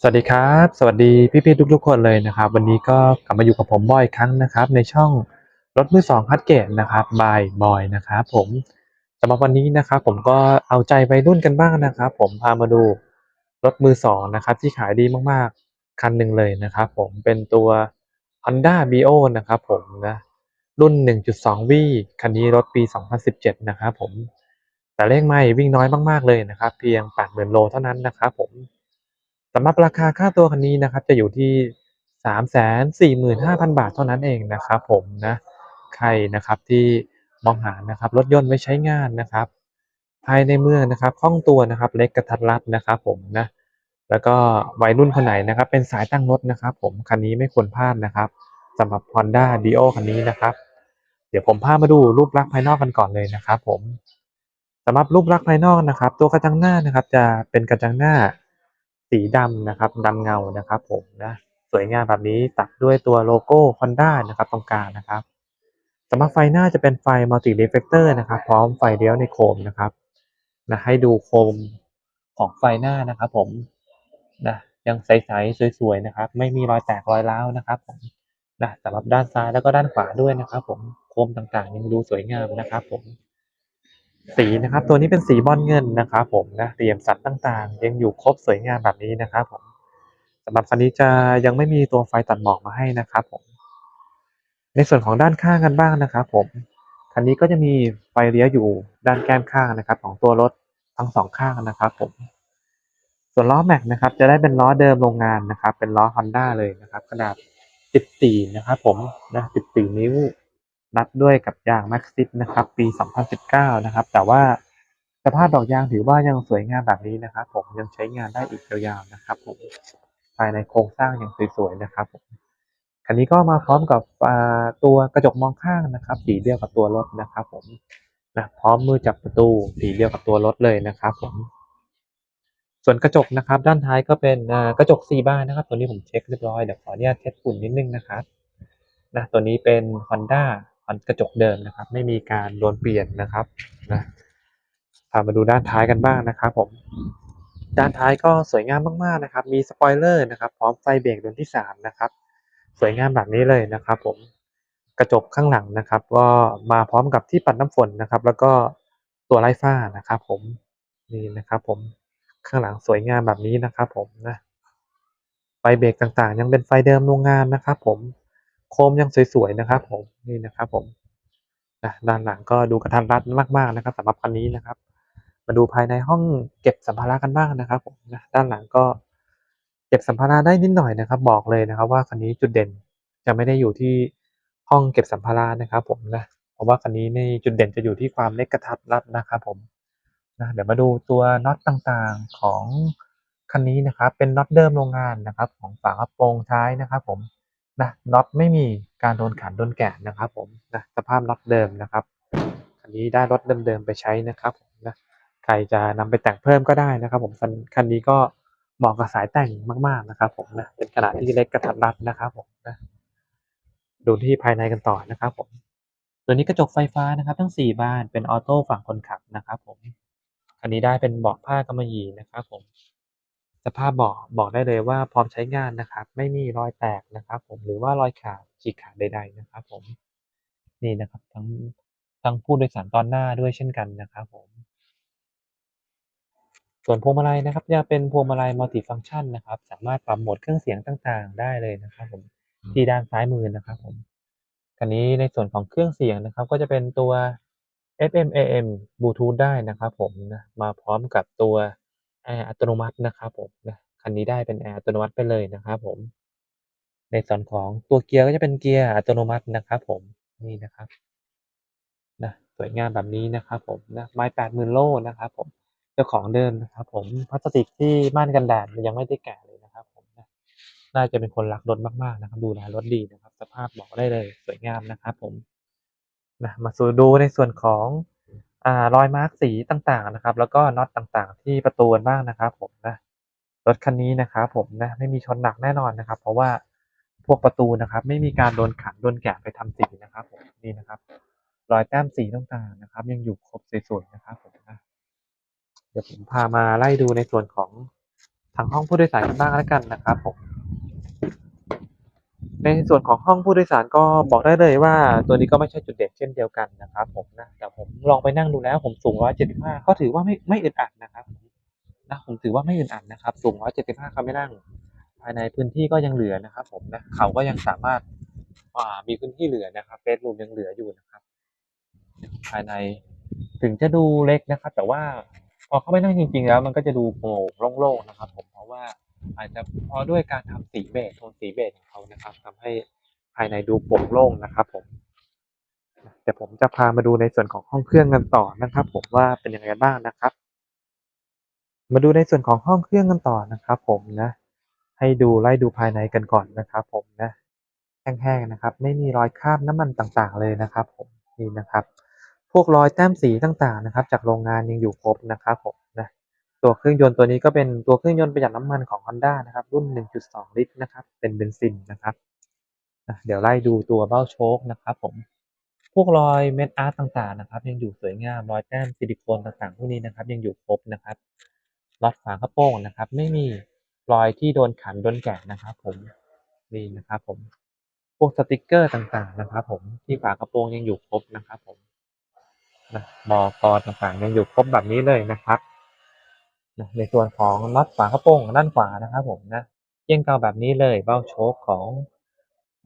สวัสดีครับ สวัสดีพี่ๆทุกๆ คนเลยนะครับ วันนี้ก็กลับมาอยู่กับผมบอยอีกครั้งนะครับ ในช่องรถมือสองคัดเกตนะครับบายบอยนะครับผมสำหรับวันนี้นะครับ ผมก็เอาใจวัยรุ่นกันบ้างนะครับ ผมพามาดูรถมือสองนะครับที่ขายดีมากๆ คันหนึ่งเลยนะครับ ผมเป็นตัว Honda Bio นะครับ ผมนะรุ่น 1.2V คันนี้รถปี 2017 นะครับผมแต่เลขไม่วิ่งน้อยมากๆเลยนะครับ เพียง 80,000โลเท่านั้นนะครับผม สำหรับราคาค่าตัวคันนี้นะครับ จะอยู่ที่345,000บาทเท่านั้นเองนะครับ ผมนะใครนะครับที่มองหานะครับรถยนต์ไว้ใช้งานนะครับ ภายในเมืองนะครับคล่องตัวนะครับ เล็กกระทัดรัดนะครับ ผมนะแล้วก็วัยรุ่นคนไหนนะครับ เป็นสายตั้งรถนะครับ ผมคันนี้ไม่ควรพลาดนะครับสำหรับ Honda Dio คันนี้นะครับ เดี๋ยวผมพามาดูรูปลักษณ์ภายนอกกันก่อนเลยนะครับ ผมสำหรับรูปลักษณ์ภายนอกนะครับ ตัวกระจังหน้านะครับ จะเป็นกระจังหน้า สีดำนะครับดำเงานะครับ ผมนะสวยงามแบบนี้ตัดด้วยตัวโลโก้ Honda นะครับ ตรงกลางนะครับสำหรับไฟหน้าจะเป็นไฟ Multi Reflector นะครับ พร้อมไฟเลี้ยวในโคมนะครับนะให้ดูโคมของไฟหน้านะครับ ผมนะยังใสๆสวยๆนะครับ ไม่มีรอยแตกรอยร้าวนะครับ ผมนะสำหรับด้านซ้ายแล้วก็ด้านขวาด้วยนะครับ ผมโคมต่างๆ ยังดูสวยงามนะครับ ผม สีนะครับ ตัวนี้เป็นสีบอลเงินนะครับผมนะเหลี่ยมสันต่างๆ ยังอยู่ครบสวยงามแบบนี้นะครับผมสำหรับคันนี้จะยังไม่มีตัวไฟตัดหมอกมาให้นะครับผม ในส่วนของด้านข้างกันบ้างนะครับผมคันนี้ก็จะมีไฟเลี้ยวอยู่ด้านแก้มข้างนะครับ ของตัวรถทั้งสองข้างนะครับ ผม ส่วนล้อแม็กนะครับ จะได้เป็นล้อเดิมโรงงานนะครับ เป็นล้อ Honda เลยนะครับ ขนาด 14 นะครับ ผมนะ 14 นิ้ว นัดด้วยกับยาง Maxxis นะครับ ปี 2019 นะครับ แต่ว่าสภาพดอกยางถือว่ายังสวยงามแบบนี้นะครับ ผมยังใช้งานได้อีกยาวๆนะครับ ผมภายในโครงสร้างอย่างสวยๆนะครับผมคันนี้ก็มาพร้อมกับตัวกระจกมองข้างนะครับ สีเดียวกับตัวรถนะครับ ผมนะพร้อมมือจับประตูสีเดียวกับตัวรถเลยนะครับ ผม ส่วนกระจกนะครับ ด้านท้ายก็เป็นกระจก4บานนะครับ ตัวนี้ผมเช็คเรียบร้อยเดี๋ยวขออนุญาตเช็ดฝุ่นนิดนึงนะครับนะตัวนี้เป็น Honda คอนกระจกเดิมนะครับ ไม่มีการโดนเปลี่ยนนะครับนะพามาดูด้านท้ายกันบ้างนะครับ ผม ด้านท้ายก็สวยงามมากๆนะครับ มีสปอยเลอร์นะครับ พร้อมไฟเบรกดวงที่สามนะครับ สวยงามแบบนี้เลยนะครับ ผมกระจกข้างหลังนะครับ ก็มาพร้อมกับที่ปัดน้ำฝนนะครับ แล้วก็ตัวไล่ฝ้านะครับ ผมนี่นะครับ ผมข้างหลังสวยงามแบบนี้นะครับ ผมนะไฟเบรกต่างๆ ยังเป็นไฟเดิมโรงงานนะครับ ผม โคมยังสวยๆนะครับผมนี่นะครับผมนะด้านหลังก็ดูกระทัดรัดมากๆนะครับสำหรับคันนี้นะครับ มาดูภายในห้องเก็บสัมภาระกันบ้างนะครับผมนะด้านหลังก็เก็บสัมภาระได้นิดหน่อยนะครับ บอกเลยนะครับ ว่าคันนี้จุดเด่นจะไม่ได้อยู่ที่ห้องเก็บสัมภาระนะครับ ผมนะเพราะว่าคันนี้ในจุดเด่นจะอยู่ที่ความเล็กกระทัดรัดนะครับผมนะเดี๋ยวมาดูตัวน็อตต่างๆของคันนี้นะครับ เป็นน็อตเดิมโรงงานนะครับ ของฝากระโปรงท้ายนะครับ ผม นะน็อตไม่มีการโดนขันโดนแกะนะครับผมนะสภาพน็อตเดิมนะครับคันนี้ได้รถเดิมๆไปใช้นะครับผมนะใครจะนำไปแต่งเพิ่มก็ได้นะครับ ผมคันคันนี้ก็เหมาะกับสายแต่งมาก ๆนะครับ ผมนะเป็นขนาดที่เล็กกระทัดรัดนะครับ ผมนะดูที่ภายในกันต่อนะครับ ผม ตัวนี้กระจกไฟฟ้านะครับ ทั้ง 4 บานเป็นออโต้ฝั่งคนขับนะครับ ผม อันนี้ได้เป็นเบาะผ้ากำมะหยี่นะครับ ผม สภาพเบาะบอกได้เลยว่าพร้อมใช้งานนะครับ ไม่มีรอยแตกนะครับ ผมหรือว่ารอยขาดฉีกขาดใด ๆนะครับ ผมนี่นะครับ ทั้งทั้งผู้โดยสารตอนหน้าด้วยเช่นกันนะครับผม ส่วนพวงมาลัยนะครับจะเป็นพวงมาลัย Multi-Function นะครับ สามารถปรับโหมดเครื่องเสียงต่างๆ ได้เลยนะครับ ผมที่ด้านซ้ายมือนะครับ ผมคันนี้ในส่วนของเครื่องเสียงนะครับ ก็จะเป็นตัว FM AM Bluetooth ได้นะครับ ผมนะมาพร้อมกับตัว แอร์อัตโนมัตินะครับผมนะคันนี้ได้เป็นแอร์อัตโนมัติไปเลยนะครับผม ในส่วนของตัวเกียร์ก็จะเป็นเกียร์อัตโนมัตินะครับผมนี่นะครับนะสวยงามแบบนี้นะครับผมนะไม้แปดหมื่นโลนะครับผมเจ้าของเดิมนะครับผมพลาสติกที่ม่านกันแดดยังไม่ได้แกะเลยนะครับผมนะน่าจะเป็นคนรักรถมากๆนะครับ ดูแลรถดีนะครับ สภาพบอกได้เลยสวยงามนะครับผมนะมาสู่ดูในส่วนของ รอยมาร์กสีต่างๆนะครับ แล้วก็น็อตต่างๆ ที่ประตูบ้างนะครับ ผมนะรถคันนี้นะครับผมนะไม่มีชนหนักแน่นอนนะครับ เพราะว่าพวกประตูนะครับ ไม่มีการโดนขันโดนแกะไปทำสีนะครับผมนี่นะครับ รอยแต้มสีต่างๆนะครับ ยังอยู่ครบสวยๆนะครับผมนะเดี๋ยวผมพามาไล่ดูในส่วนของทางห้องผู้โดยสารกันบ้างแล้วกันนะครับผม ในส่วนของห้องผู้โดยสารก็บอกได้เลยว่า ตัวนี้ก็ไม่ใช่จุดเด่นเช่นเดียวกันนะครับผมนะแต่ผมลองไปนั่งดูแล้วผมสูง 175ก็ถือว่าไม่ไม่อึดอัดนะครับนะผมถือว่าไม่อึดอัดนะครับ สูง 175ครับไม่นั่ง ภายในพื้นที่ก็ยังเหลือนะครับ ผมนะเขาก็ยังสามารถามีพื้นที่เหลือนะครับเบดรูมยังเหลืออยู่นะครับ ภายในถึงจะดูเล็กนะครับ แต่ว่าพอเข้าไปนั่งจริง ๆ แล้ว มันก็จะดูโปร่งโล่งๆนะครับ ผม อาจจะเพราะด้วยการทำสีเบจโทนสีเบจของเขานะครับทำให้ภายในดูโปร่งโล่งนะครับผมเดี๋ยวผมจะพามาดูในส่วนของห้องเครื่องกันต่อนะครับ ผมว่าเป็นยังไงบ้างนะครับ มาดูในส่วนของห้องเครื่องกันต่อนะครับ ผมนะ ให้ดูไล่ดูภายในกันก่อนนะครับ ผมนะแห้งๆนะครับ ไม่มีรอยคราบน้ำมันต่างๆเลยนะครับ ผมนี่นะครับ พวกรอยแต้มสีต่างๆนะครับ จากโรงงานยังอยู่ครบนะครับ ผมนะ ตัวเครื่องยนต์ตัวนี้ก็เป็นตัวเครื่องยนต์ประหยัดน้ำมันของ Honda นะครับ รุ่น 1.2 ลิตรนะครับ เป็นเบนซินนะครับเดี๋ยวไล่ดูตัวเบ้าโชคนะครับผมพวกรอยเม็ดอาร์ตต่างๆนะครับ ยังอยู่สวยงามรอยแต้มซิลิโคนต่างๆพวกนี้นะครับ ยังอยู่ครบนะครับน็อตฝากระโปรงนะครับ ไม่มีรอยที่โดนขันโดนแกะนะครับ ผมนี่นะครับ ผมพวกสติกเกอร์ต่างๆนะครับ ผมที่ฝากระโปรงยังอยู่ครบนะครับ ผมนะบอกอต่างๆยังอยู่ครบแบบนี้เลยนะครับ นะในส่วนของน็อตฝากระโปรงด้านขวานะครับผมนะเยี่ยงเก่าแบบนี้เลยเบ้าโชคของ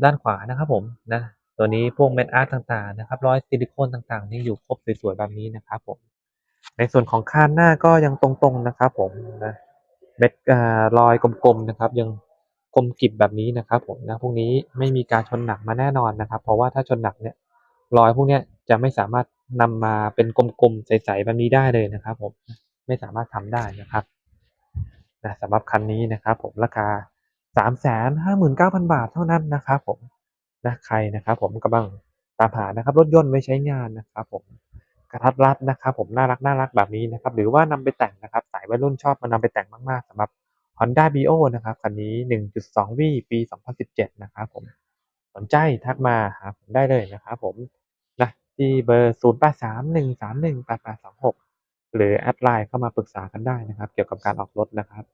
ด้านขวานะครับผมนะตัวนี้พวกเม็ดอาร์ตต่างๆนะครับรอยซิลิโคนต่างๆยังอยู่ครบสวยๆแบบนี้นะครับผมในส่วนของคานหน้าก็ยังตรงๆนะครับผมนะเม็ดอ่ารอยกลมๆนะครับ ยังกลมกริบแบบนี้นะครับผมนะพวกนี้ไม่มีการชนหนักมาแน่นอนนะครับ เพราะว่าถ้าชนหนักเนี่ยรอยพวกเนี้ยจะไม่สามารถนำมาเป็นกลมๆใสๆแบบนี้ได้เลยนะครับผม ไม่สามารถทำได้นะครับนะสำหรับคันนี้นะครับ ผมราคาสามแสนห้าหมื่นเก้าพันบาทเท่านั้นนะครับผมนะใครนะครับ ผมกำลังตามหานะครับ รถยนต์ไว้ใช้งานนะครับ ผมกระทัดรัดนะครับ ผมน่ารักน่ารักแบบนี้นะครับ หรือว่านำไปแต่งนะครับสายวัยรุ่นชอบมานำไปแต่งมากๆสำหรับ Honda Bio นะครับคันนี้ 1.2V ปี 2017 นะครับผมสนใจทักมาหาผมได้เลยนะครับผมนะที่เบอร์ 0831318826 หรือแอดไลน์เข้ามาปรึกษากันได้นะครับ เกี่ยวกับการออกรถนะครับ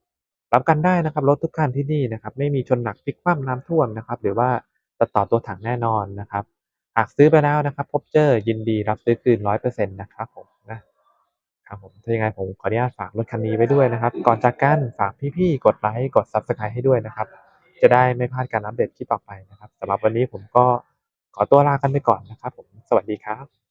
รับกันได้นะครับรถทุกคันที่นี่นะครับ ไม่มีชนหนักพลิกคว่ำน้ำท่วมนะครับ หรือว่าตัดต่อตัวถังแน่นอนนะครับ หากซื้อไปแล้วนะครับ พบเจอยินดีรับซื้อคืนร้อยเปอร์เซ็นต์นะครับผมนะครับผมถ้ายังไงผมขออนุญาตฝากรถคันนี้ไว้ด้วยนะครับ ก่อนจากกันฝากพี่ๆกดไลค์กด Subscribe ให้ด้วยนะครับ จะได้ไม่พลาดการอัปเดตคลิปต่อไปนะครับสำหรับวันนี้ผมก็ขอตัวลากันไปก่อนนะครับ ผมสวัสดีครับ